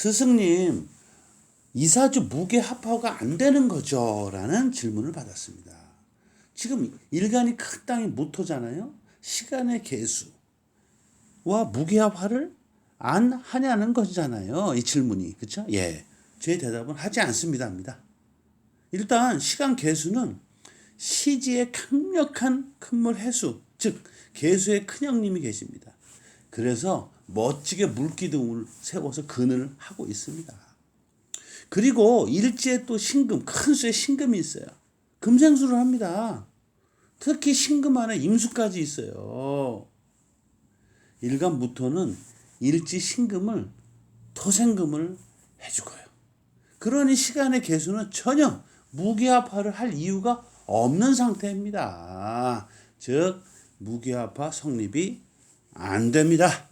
스승님, 이사주 무게 합화가 안 되는 거죠? 라는 질문을 받았습니다. 지금 일간이 큰 땅이 모토잖아요. 시간의 개수와 무게 합화를 안 하냐는 거잖아요. 이 질문이. 그쵸? 예. 제 대답은 하지 않습니다입니다. 일단 시간 개수는 시지의 강력한 큰물 해수, 즉 개수의 큰형님이 계십니다. 그래서 멋지게 물기둥을 세워서 근을 하고 있습니다. 그리고 일지에 또 신금, 큰 수의 신금이 있어요. 금생수를 합니다. 특히 신금 안에 임수까지 있어요. 일간부터는 일지 신금을 토생금을 해주고요. 그러니 시간의 개수는 전혀 무기합화를 할 이유가 없는 상태입니다. 즉 무기합화 성립이 안 됩니다.